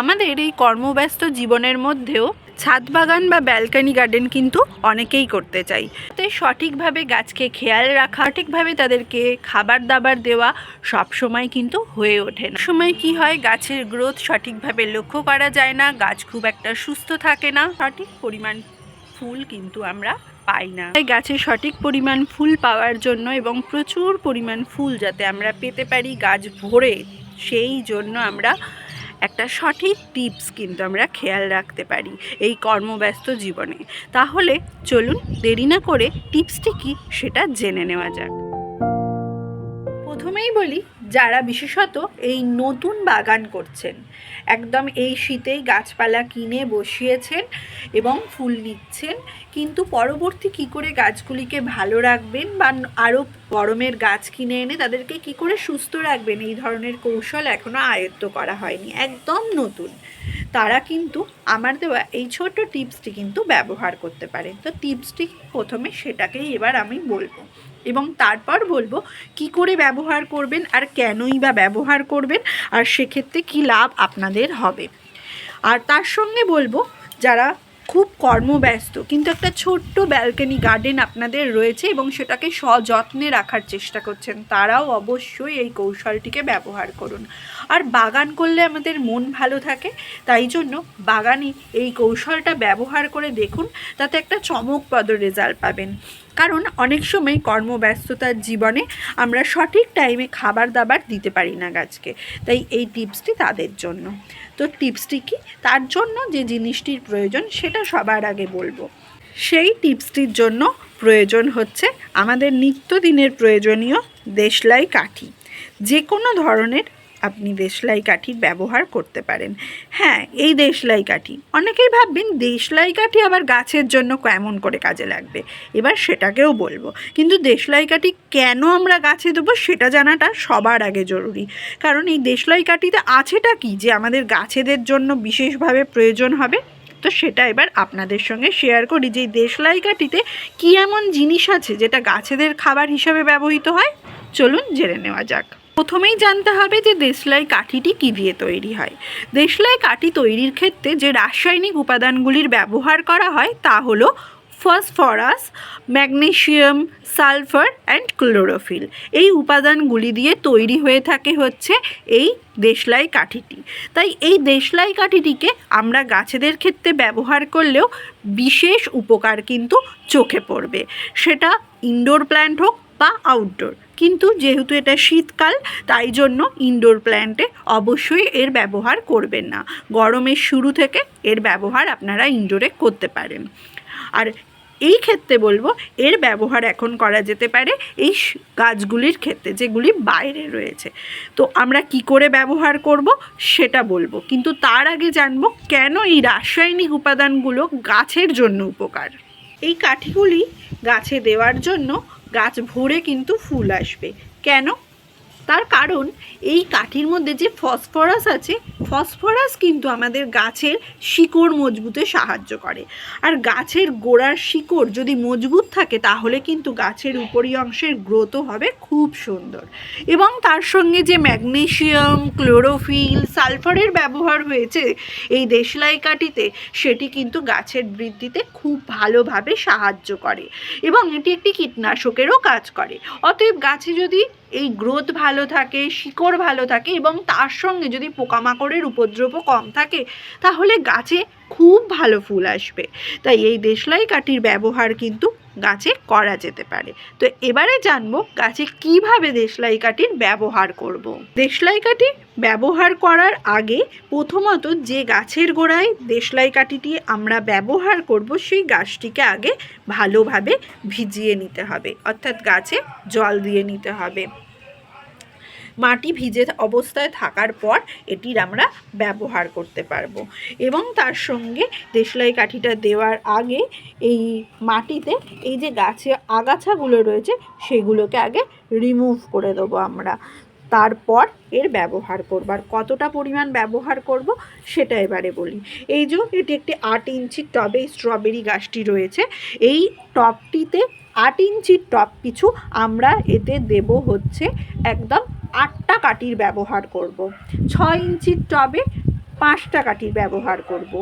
আমাদের এই কর্মব্যস্ত জীবনের মধ্যেও ছাদ বাগান বা ব্যালকানি গার্ডেন কিন্তু অনেকেই করতে চাই। তো সঠিকভাবে গাছকে খেয়াল রাখা, সঠিকভাবে তাদেরকে খাবার দাবার দেওয়া সব সময় কিন্তু হয়ে ওঠে না। সময় কি হয়, গাছের গ্রোথ সঠিকভাবে লক্ষ্য করা যায় না, গাছ খুব একটা সুস্থ থাকে না, সঠিক পরিমাণ ফুল কিন্তু আমরা পাই না। তাই গাছে সঠিক পরিমাণ ফুল পাওয়ার জন্য এবং প্রচুর পরিমাণ ফুল যাতে আমরা পেতে পারি, গাছ ভরে, সেই জন্য আমরা একটা সঠিক টিপস কিন্তু আমরা খেয়াল রাখতে পারি এই কর্মব্যস্ত জীবনে। তাহলে চলুন দেরি না করে টিপসটি কী সেটা জেনে নেওয়া যাক। প্রথমেই বলি যারা বিশেষত এই নতুন বাগান করছেন, একদম এই শীতেই গাছপালা কিনে বসিয়েছেন এবং ফুল নিচ্ছেন, কিন্তু পরবর্তী কি করে গাছগুলিকে ভালো রাখবেন বা আরও গরমের গাছ কিনে এনে তাদেরকে কি করে সুস্থ রাখবেন? এই ধরনের কৌশল এখনও আয়ত্ত করা হয়নি, একদম নতুন। তারা কিন্তু আমার দেওয়া এই ছোট্ট টিপসটি কিন্তু ব্যবহার করতে পারেন। তো টিপসটি প্রথমে সেটাকেই এবার আমি বলব। এবং তারপর বলব কি করে ব্যবহার করবেন আর কেনই বা ব্যবহার করবেন আর সেক্ষেত্রে কি লাভ আপনাদের হবে। আর তার সঙ্গে বলব যারা খুব কর্মব্যস্ত কিন্তু একটা ছোট্ট ব্যালকনি গার্ডেন আপনাদের রয়েছে এবং সেটাকে সযত্নে রাখার চেষ্টা করছেন, তারাও অবশ্যই এই কৌশলটিকে ব্যবহার করুন। আর বাগান করলে আমাদের মন ভালো থাকে, তাই জন্য বাগানে এই কৌশলটা ব্যবহার করে দেখুন, তাতে একটা চমকপ্রদ রেজাল্ট পাবেন। কারণ অনেক সময় কর্মব্যস্ততার জীবনে আমরা সঠিক টাইমে খাবার দাবার দিতে পারি না গাছকে। তাই এই টিপসটি তাদের জন্য। তো টিপসটি কি? তার জন্য যে জিনিসটির প্রয়োজন সেটা সবার আগে বলব। সেই টিপসটির জন্য প্রয়োজন হচ্ছে আমাদের নিত্যদিনের প্রয়োজনীয় দেশলাই কাঠি। যে কোনো ধরনের আপনি দেশলাই কাঠির ব্যবহার করতে পারেন। হ্যাঁ এই দেশলাই কাঠি। অনেকেই ভাববেন, দেশলাই কাঠি আবার গাছের জন্য কেমন করে কাজে লাগবে? এবার সেটাকেও বলব। কিন্তু দেশলাই কাঠি কেন আমরা গাছে দেবো সেটা জানাটা সবার আগে জরুরি। কারণ এই দেশলাই কাঠিতে আছেটা কি? যে আমাদের গাছেদের জন্য বিশেষভাবে প্রয়োজন হবে? তো সেটা এবার আপনাদের সঙ্গে শেয়ার করি যে দেশলাই কাঠিতে কী এমন জিনিস আছে যেটা গাছেদের খাবার হিসাবে ব্যবহৃত হয়? চলুন জেনে নেওয়া যাক। প্রথমেই জানতে হবে যে দেশলাই কাঠিটি কী দিয়ে তৈরি হয়। দেশলাই কাঠি তৈরির ক্ষেত্রে যে রাসায়নিক উপাদানগুলির ব্যবহার করা হয় তা হলো phosphorus magnesium sulphur and chlorophyll. এই উপাদানগুলি দিয়ে তৈরি হয়ে থাকে হচ্ছে এই দেশলাই কাঠিটি। তাই এই দেশলাই কাঠিটিকে আমরা গাছেদের ক্ষেত্রে ব্যবহার করলেও বিশেষ উপকার কিন্তু চোখে পড়বে। সেটা ইনডোর প্ল্যান্ট হোক বা আউটডোর কিন্তু যেহেতু এটা শীতকাল, তাই জন্য ইনডোর প্ল্যান্টে অবশ্যই এর ব্যবহার করবেন না। গরমের শুরু থেকে এর ব্যবহার আপনারা ইনডোরে করতে পারেন। আর এই ক্ষেত্রে বলব, এর ব্যবহার এখন করা যেতে পারে এই গাছগুলির ক্ষেত্রে, যেগুলি বাইরে রয়েছে। তো আমরা কি করে ব্যবহার করব সেটা বলব। কিন্তু তার আগে জানব কেন এই রাসায়নিক উপাদানগুলো গাছের জন্য উপকার। এই কাঠিগুলি গাছে দেওয়ার জন্য গাছ ভরে কিন্তু ফুল আসবে। কেন? তার কারণ এই কাঠির মধ্যে যে ফসফরাস আছে, ফসফরাস কিন্তু আমাদের গাছের শিকড় মজবুতে সাহায্য করে। আর গাছের গোড়ার শিকড় যদি মজবুত থাকে, তাহলে কিন্তু গাছের উপরি অংশের গ্রোথও হবে খুব সুন্দর। এবং তার সঙ্গে যে ম্যাগনেশিয়াম, ক্লোরোফিল, সালফারের ব্যবহার হয়েছে এই দেশলাই কাঠিতে, সেটি কিন্তু গাছের বৃদ্ধিতে খুব ভালোভাবে সাহায্য করে। এবং এটি একটি কীটনাশকেরও কাজ করে। অতএব গাছে যদি এই গ্রোথ ভালো থাকে, শিকড় ভালো থাকে এবং তার সঙ্গে যদি পোকামাকড়ের উপদ্রবও কম থাকে, তাহলে গাছে খুব ভালো ফুল আসবে। তাই এই দেশলাই কাঠির ব্যবহার কিন্তু গাছে করা যেতে পারে। তো এবারে জানব গাছে কীভাবে দেশলাই কাঠির ব্যবহার করব। দেশলাই কাঠি ব্যবহার করার আগে প্রথমত যে গাছের গোড়ায় দেশলাই কাঠিটি আমরা ব্যবহার করব, সেই গাছটিকে আগে ভালোভাবে ভিজিয়ে নিতে হবে। অর্থাৎ গাছে জল দিয়ে নিতে হবে। মাটি ভিজে অবস্থায় থাকার পর এটির আমরা ব্যবহার করতে পারব। এবং তার সঙ্গে দেশলাই কাঠিটা দেওয়ার আগে এই মাটিতে এই যে গাছে আগাছাগুলো রয়েছে, সেগুলোকে আগে রিমুভ করে দেবো আমরা। তারপর এর ব্যবহার করব। আর কতটা পরিমাণ ব্যবহার করব, সেটা এবারে বলি। এই যে এটি একটি আট ইঞ্চির টবে স্ট্রবেরি গাছটি রয়েছে, এই টবটিতে আট ইঞ্চির টব পিছু আমরা এতে দেব হচ্ছে একদম আটটা কাঠির ব্যবহার করব ছয় ইঞ্চির টবে পাঁচটা কাঠির ব্যবহার করব।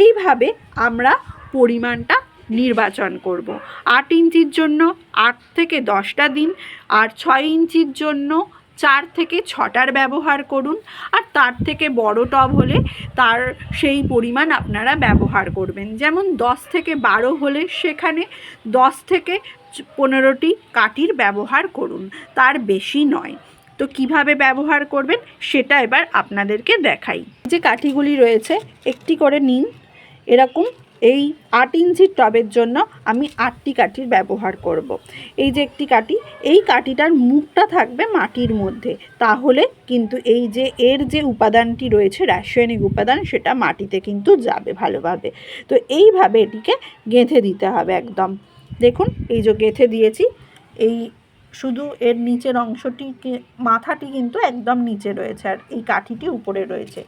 এইভাবে আমরা পরিমাণটা নির্বাচন করব। আট ইঞ্চির জন্য আট থেকে দশটা দিন, আর ছয় ইঞ্চির জন্য চার থেকে ছটার ব্যবহার করুন, আর তার থেকে বড় টব হলে তার সেই পরিমাণ আপনারা ব্যবহার করবেন যেমন দশ থেকে বারো হলে সেখানে দশ থেকে পনেরোটি কাঠির ব্যবহার করুন, তার বেশি নয় তো কীভাবে ব্যবহার করবেন সেটা এবার আপনাদেরকে দেখাই। যে কাঠিগুলি রয়েছে, একটি করে নিন। এরকম এই আট ইঞ্চির টবের জন্য আমি আটটি কাঠির ব্যবহার করব। এই যে একটি কাঠি, এই কাঠিটার মুখটা থাকবে মাটির মধ্যে। তাহলে কিন্তু এই যে এর যে উপাদানটি রয়েছে, রাসায়নিক উপাদান, সেটা মাটিতে কিন্তু যাবে ভালোভাবে। তো এইভাবে এটিকে গেঁথে দিতে হবে একদম। দেখুন, এই যে গেঁথে দিয়েছি, এই শুধু এর নিচের অংশটিকে, মাথাটি কিন্তু একদম নিচে রয়েছে আর এই কাঠিটি উপরে রয়েছে।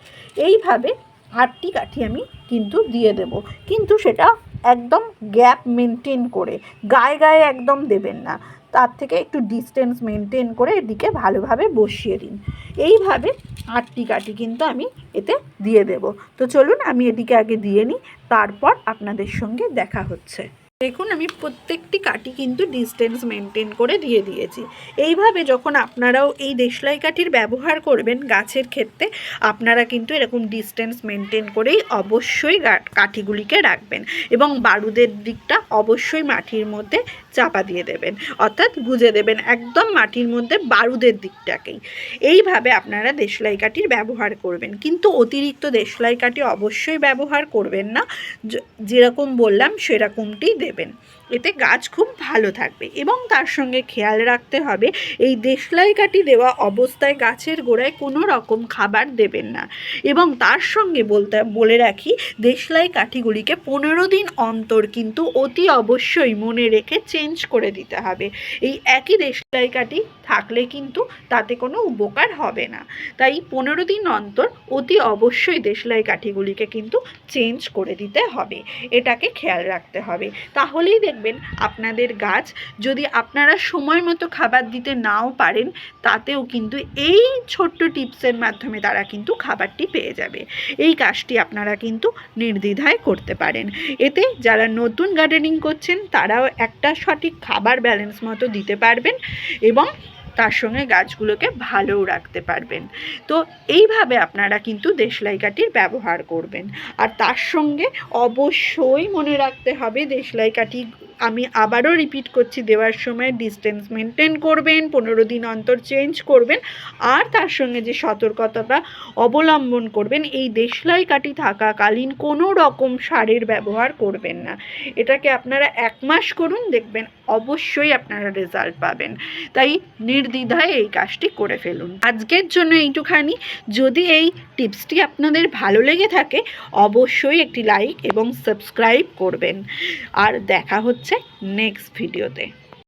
এইভাবে আটটি কাঠি আমি কিন্তু দিয়ে দেব। কিন্তু সেটা একদম গ্যাপ মেনটেন করে, গায়ে গায়ে একদম দেবেন না। তার থেকে একটু ডিস্টেন্স মেনটেন করে এদিকে ভালোভাবে বসিয়ে দিন। এইভাবে আটটি কাঠি কিন্তু আমি এতে দিয়ে দেব। তো চলুন আমি এদিকে আগে দিয়ে নিই, তারপর আপনাদের সঙ্গে দেখা হচ্ছে। দেখুন, আমি প্রত্যেকটি কাঠি কিন্তু ডিস্টেন্স মেনটেন করে দিয়ে দিয়েছি। এইভাবে যখন আপনারাও এই দেশলাই কাঠির ব্যবহার করবেন গাছের ক্ষেত্রে, আপনারা কিন্তু এরকম ডিস্টেন্স মেনটেন করেই অবশ্যই কাঠিগুলিকে রাখবেন এবং বারুদের দিকটা অবশ্যই মাটির মধ্যে চাপা দিয়ে দেবেন। অর্থাৎ গুজে দেবেন একদম মাটির মধ্যে বারুদের দিকটাকেই। এইভাবে আপনারা দেশলাই কাঠির ব্যবহার করবেন। কিন্তু অতিরিক্ত দেশলাই কাঠি অবশ্যই ব্যবহার করবেন না। যেরকম বললাম, সেরকমটি দেবেন এতে গাছ খুব ভালো থাকবে এবং তার সঙ্গে খেয়াল রাখতে হবে, এই দেশলাই কাঠি দেওয়া অবস্থায় গাছের গোড়ায় কোনো রকম খাবার দেবেন না। এবং তার সঙ্গে বলতে, বলে রাখি, দেশলাই কাঠিগুলিকে পনেরো দিন অন্তর কিন্তু অতি অবশ্যই মনে রেখে চেঞ্জ করে দিতে হবে। এই একই দেশলাই কাঠি থাকলে কিন্তু তাতে কোনো উপকার হবে না। তাই পনেরো দিন অন্তর অতি অবশ্যই দেশলাই কাঠিগুলিকে কিন্তু চেঞ্জ করে দিতে হবে। এটাকে খেয়াল রাখতে হবে। তাহলেই দেখবেন আপনাদের গাছ। যদি আপনারা সময় মতো খাবার দিতে নাও পারেন, তাতেও কিন্তু এই ছোট্ট টিপসের মাধ্যমে তারা কিন্তু খাবারটি পেয়ে যাবে। এই কাজটি আপনারা কিন্তু নির্দ্বিধায় করতে পারেন। এতে যারা নতুন গার্ডেনিং করছেন, তারাও একটা সঠিক খাবার ব্যালেন্স মতো দিতে পারবেন এবং তার সঙ্গে গাছগুলোকে ভালোও রাখতে পারবেন। তো এইভাবে আপনারা কিন্তু দেশলাই কাঠির ব্যবহার করবেন। আর তার সঙ্গে অবশ্যই মনে রাখতে হবে দেশলাই কাঠি আমি আবারও রিপিট করছি, দেওয়ার সময় ডিস্টেন্স মেনটেন করবেন, পনেরো দিন অন্তর চেঞ্জ করবেন, আর তার সঙ্গে যে সতর্কতাটা অবলম্বন করবেন, এই দেশলাই কাঠি থাকাকালীন কোনো রকম সারের ব্যবহার করবেন না। এটাকে আপনারা এক মাস করুন, দেখবেন অবশ্যই আপনারা রেজাল্ট পাবেন। তাই নির্দ্বিধায় এই কাজটি করে ফেলুন। আজকের জন্য এইটুখানি। যদি এই টিপসটি আপনাদের ভালো লেগে থাকে, অবশ্যই একটি লাইক এবং সাবস্ক্রাইব করবেন। আর দেখা হচ্ছে নেক্সট ভিডিওতে